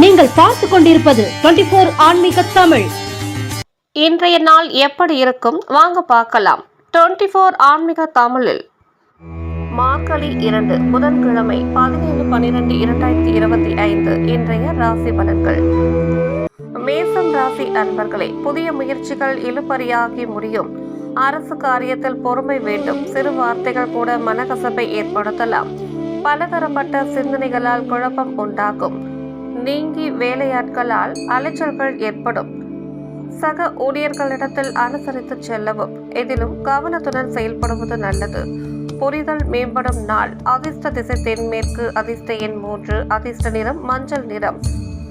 நீங்கள் பார்த்து கொண்டிருப்பது டுவெண்டி போர் ஆன்மீக தமிழ். இன்றைய நாள் எப்படி இருக்கும்? வாங்க பார்க்கலாம். டுவெண்ட்டி ஃபோர் ஆன்மீக தமிழில். மாக்களி இரண்டு புதன்கிழமை பதினேழு பன்னிரெண்டு இரண்டாயிரத்தி இருபத்தி ஐந்து இன்றைய ராசி பலன்கள். மேசம் ராசி அன்பர்களே புதிய முயற்சிகள் இழுபறியாகி முடியும். அரசு காரியத்தில் பொறுமை வேண்டும். சிறு வார்த்தைகள் கூட மனக்கசப்பை ஏற்படுத்தலாம். பலதரப்பட்ட சிந்தனைகளால் குழப்பம் உண்டாகும். நீங்கி வேலையாட்களால் அலைச்சல்கள் ஏற்படும். சக ஊழியர்களிடத்தில் அனுசரித்து செல்லவும். எதிலும் கவனத்துடன் செயல்படுவது நல்லது. புரிதல் மேம்படும் நாள். அதிர்ஷ்ட திசை தென்மேற்கு அதிர்ஷ்ட எண் மூன்று அதிர்ஷ்ட நிறம் மஞ்சள் நிறம்.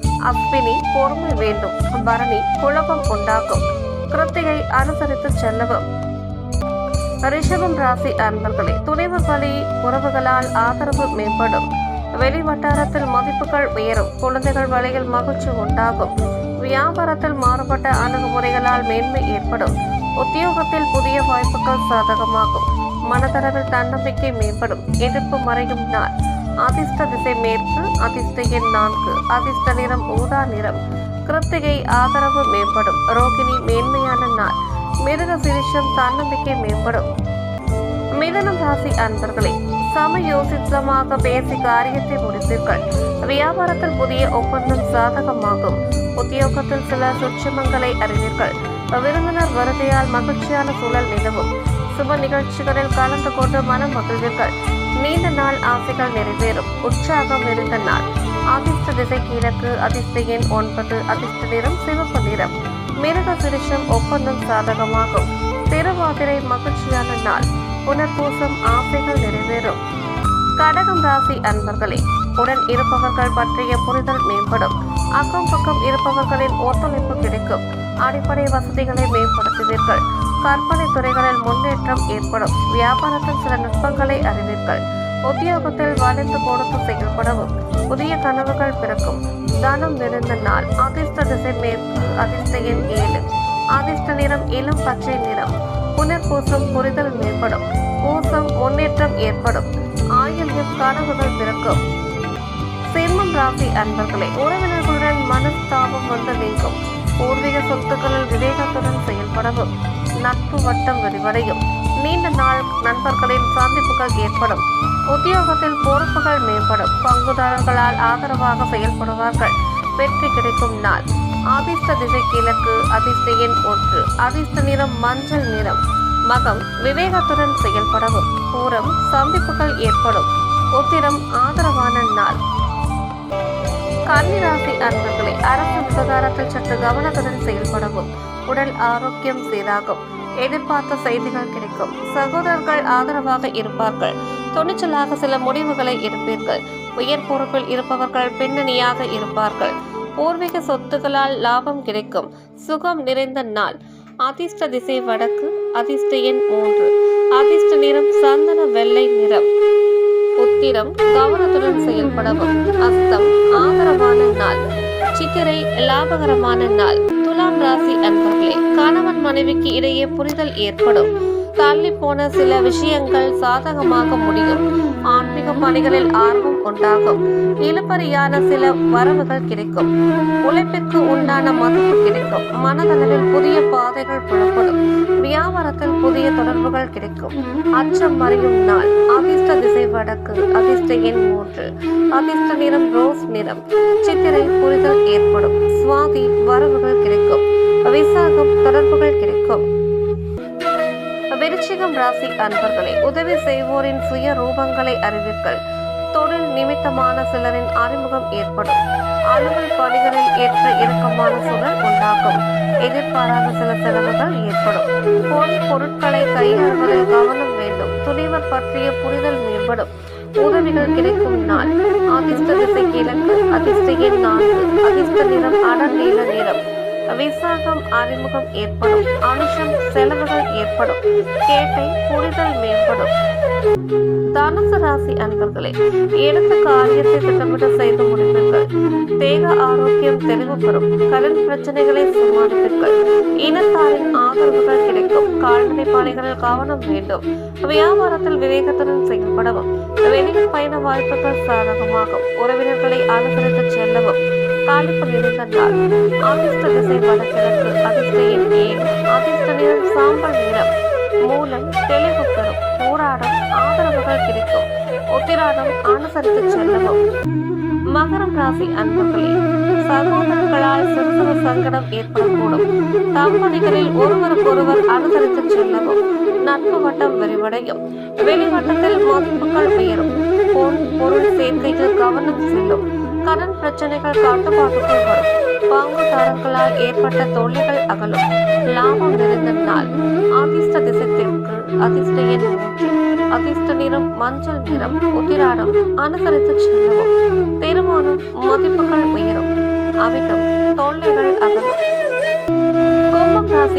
அஸ்வினி பொறுமை வேண்டும். பரணி குழப்பம் உண்டாக்கும் கிருத்திகை அனுசரித்து செல்லவும். ரிஷபம் ராசி அன்பர்களே துணைவு வழி உறவுகளால் ஆதரவு மேம்படும். வெளி வட்டாரத்தில் மதிப்புகள் உயரும். குழந்தைகள் வழியில் மகிழ்ச்சி உண்டாகும். வியாபாரத்தில் மாறுபட்ட அணுகுமுறைகளால் மேன்மை ஏற்படும். உத்தியோகத்தில் புதிய வாய்ப்புகள் சாதகமாகும். மனதளவில் தன்னம்பிக்கை மேம்படும். எதிர்ப்பு மறையும் நாள். அதிர்ஷ்ட திசை மேற்கு அதிர்ஷ்ட எண் நான்கு. அதிர்ஷ்ட நிறம் ஊதா நிறம். கிருத்திகை ஆதரவு மேம்படும். ரோகிணி மேன்மையான நாள். மிருக சிரிஷம் தன்னம்பிக்கை மேம்படும். மிதனம் ராசி அன்பர்களே சமயோசித்தமாக பேசி காரியத்தை முடித்தீர்கள். வியாபாரத்தில் புதிய ஒப்பந்தம் சாதகமாகும். உத்தியோகத்தில் சில சுட்சமங்களை அறிவீர்கள். விருந்தினர் வருகையால் மகிழ்ச்சியான சூழல் நிலவும். சுப நிகழ்ச்சிகளில் கலந்து கொண்டு மனம் மகிழ்வீர்கள். நீண்ட நாள் ஆசைகள் நிறைவேறும். உற்சாகம் நிறைந்த நாள். அதிர்ஷ்ட திசை கிழக்கு அதிர்ஷ்ட எண் ஒன்பது அதிர்ஷ்ட நிறம் சிவப்பு நிறம். மிருக சிரிஷம் ஒப்பந்தம் சாதகமாகும். திருவாதிரை மகிழ்ச்சியான நாள். புனர்பூசம் ஆசைகள் நிறைவேறும். கடகம் ராசி அன்பர்களே உடன் இருப்பவர்கள் பற்றிய புரிதல் மேம்படும். அக்கம் பக்கம் இருப்பவர்களின் ஒத்துழைப்பு கிடைக்கும். அடிப்படை வசதிகளை மேம்படுத்துவீர்கள். கற்பனை துறைகளில் முன்னேற்றம் ஏற்படும். வியாபாரத்தில் சில நுட்பங்களை அறிவீர்கள். உத்தியோகத்தில் வளைந்து கொடுத்து செயல்படவும். புதிய கனவுகள் பிறக்கும். தனம் நிறைந்த நாள். அதிர்ஷ்ட திசை மேற்கு அதிர்ஷ்ட எண் ஏழு. அதிர்ஷ்ட நிறம் இளம் பச்சை நிறம். புனர்பூசம் புரிதல் மேம்படும். பூசம் முன்னேற்றம் ஏற்படும். ஆயுள்யம் கனவுகள் பிறக்கும். சிம்மம் ராசி அன்பர்களே உறவினர்களுடன் மனஸ்தாபம் வந்து நீங்கும். பூர்வீக சொத்துக்களில் விவேகத்துடன் செயல்படவும் நட்பு வட்டம் விரிவடையும். நீண்ட நாள் நண்பர்களின் சந்திப்புகள் ஏற்படும். உத்தியோகத்தில் பொறுப்புகள் மேம்படும். பங்குதாரர்களால் ஆதரவாக செயல்படுவார்கள். வெற்றி கிடைக்கும் நாள். அதிர்ஷ்ட திசை கிழக்கு அதிர்ஷ்ட எண் ஒன்று அதிர்ஷ்ட நிறம் மஞ்சள் நிறம். மகம் விவேகத்துடன் செயல்படவும் பூரம் சந்திப்புகள் ஏற்படும். உத்திரம் ஆதரவான நாள். கன்னிராசி அன்பர்களே அரசு விவகாரத்தில் சற்று கவனத்துடன் செயல்படவும் உடல் ஆரோக்கியம் சீராகும் எதிர்பார்த்த செய்திகள் கிடைக்கும். சகோதரர்கள் ஆதரவாக இருப்பார்கள். துணிச்சலாக சில முடிவுகளை எடுப்பீர்கள். உயர் பொறுப்பில் இருப்பவர்கள் பின்னணியாக இருப்பார்கள். பூர்வீக சொத்துக்களால் லாபம் கிடைக்கும். சுகம் நிறைந்த நாள். அதிர்ஷ்ட திசை வடக்கு அதிர்ஷ்ட எண் மூன்று. அதிர்ஷ்ட நிறம் சந்தன வெள்ளை நிறம். உத்திரம் கவனத்துடன் செயல்படவும். அஸ்தம் ஆதரவான நாள். சித்திரை லாபகரமான நாள். துலாம் ராசி அன்பர்களே கணவன் மனைவிக்கு இடையே புரிதல் ஏற்படும். தள்ளி போன சில விஷயங்கள் சாதகமாக முடியும். ஆன்மீக பணிகளில் ஆர்வம் உண்டாகும். இழுபறியான சில வரவுகள் கிடைக்கும். உழைப்பிற்கு உண்டான மதிப்பு கிடைக்கும். மனதளவில் புதிய பாதைகள் புலப்படும். வியாபாரத்தில் புதிய தொடர்புகள் கிடைக்கும். அச்சம் மறையும் நாள். அதிர்ஷ்ட திசை வடக்கு. அதிர்ஷ்ட எண் மூன்று. அதிர்ஷ்ட நிறம் ரோஸ் நிறம். சித்திரை புரிதல் ஏற்படும். அன்பர்களே உதவி செய்வோரின் சுய ரூபங்களை அறிவீர்கள் தொழில் நிமித்தமான சிலரின் அறிமுகம் ஏற்படும். அலுவல் பணிகளில் ஏற்ற இறக்கமான சூழல் உண்டாகும். எதிர்பாராத சில செலவுகள் ஏற்படும். போலி பொருட்களை கையாள்வதில் கவனம் வேண்டும். துணிவர் பற்றிய புரிதல் மேம்படும். உதவிகள் கிடைக்கும் நாள். அதிர்ஷ்ட திசை கிழக்கு அதிர்ஷ்ட எண் நான்கு அதிர்ஷ்ட நிறம் அடர் நீல நிறம். விசாகம் அறிமுகம் ஏற்படும். அனுஷம் செலவுகள் ஏற்படும். கேட்டை புரிதல் மேம்படும். தனுசு ராசி அன்பர்களே எடுத்த காரியத்தை திட்டமிட்டு செய்து முடிப்பீர்கள் தேக ஆரோக்கியம் தெளிவு பெறும் கடன் பிரச்சனைகளை சமாளிப்பீர்கள் இனத்தாரின் ஆதரவுகள் கிடைக்கும். கால்நடை பாணிகளில் கவனம் வேண்டும். வியாபாரத்தில் விவேகத்துடன் செயல்படவும். வெளியில் பயண வாய்ப்புகள் சாதகமாகும். உறவினர்களை அனுசரித்து செல்லவும். காலிப்பு நிறைந்த நாள். அதிர்ஷ்ட திசை வடகிழக்கு அதிர்ஷ்ட எண் ஏழு. அதிர்ஷ்ட நிறம் சாம்பல் நிறம். மூலம் தெளிவு பெறும். போராடும் ஆதரவுகள் கிடைக்கும். உத்திராடம் அனுசரித்து செல்லவும். மகரம் ராசி அன்பர்களே சகோதரர்களால் சிறு சிறு சங்கடம் ஏற்படக்கூடும். தம்பதிகளில் ஒருவருக்கொருவர் அனுசரித்து செல்லவும். நட்பு வட்டம் விரிவடையும். வெளிவட்டத்தில் மதிப்புகள் உயரும். பொருள் சேர்க்கையில் கவனம் செல்லும். கடன் பிரச்சனைகள் கட்டுப்பாட்டுக்குள் வரும். பங்குதாரர்களால் ஏற்பட்ட தொல்லைகள் அகலும். லாபம் நிறைந்த நாள் அதிர்ஷ்ட திசைத்திற்கு அதிர்ஷ்ட எண் அதிர்ஷ்ட நிறம் மஞ்சள் நிறம் உதிராடம் அனுசரித்து செல்லவும். திருமணம் மதிப்புகள் உயரும். அவிடம் தொல்லைகள் அகலும்.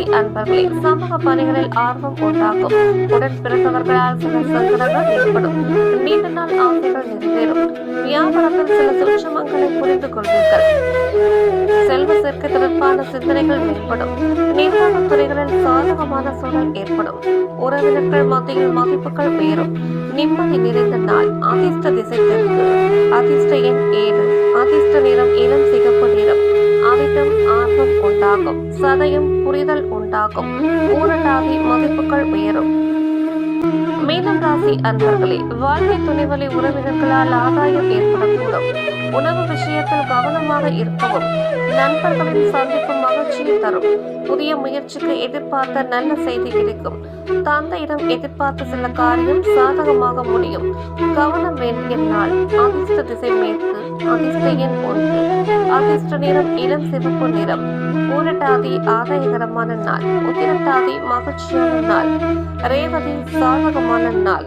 கல்வி அன்பர்களே சமூக பணிகளில் ஆர்வம் உண்டாகும் உடன் பிறந்தவர்களால் சில சங்கடங்கள் ஏற்படும் நீண்ட நாள் ஆசைகள் நிறைவேறும் வியாபாரத்தில் சில சூட்சமங்களை புரிந்து கொள்வீர்கள் செல்வ சேர்க்கை தொடர்பான சிந்தனைகள் ஏற்படும் நிர்வாகத் துறைகளில் சாதகமான சூழல் ஏற்படும் உறவினர்கள் மத்தியில் மதிப்புகள் உயரும் நிம்மதி நிறைந்த நாள் அதிர்ஷ்ட திசை தெற்கு அதிர்ஷ்ட எண் ஏழு அதிர்ஷ்ட நிறம் இளம் சிகப்பு நிறம் உண்டாகும். சதயம் புரிதல் உண்டாகும். ஊரட்டாதி மதிப்புகள் உயரும். மீனம் ராசி அன்பர்களே வாழ்க்கை துணைவலை உறவினர்களால் ஆதாயம் ஏற்படக்கூடும். உணவு விஷயத்தில் கவனமாக இருக்கவும் நண்பர்களின் சந்திப்பு மகிழ்ச்சியை தரும். புதிய முயற்சிக்கு எதிர்பார்த்த நல்ல செய்தி கிடைக்கும். தந்தையிடம் எதிர்பார்த்த சில காரியம் சாதகமாக முடியும். கவனம் வேண்டிய நாள் அதிர்ஷ்ட திசை மேற்கு அதிர்ஷ்ட எண் ஒன்று ஆகஸ்ட் நிறம் இளம் சிவப்பு நிறம். ஊரட்டாதி ஆதாயகரமான நாள். உத்திரட்டாதி மகிழ்ச்சியான நாள். ரேவதி சாதகமான நாள்.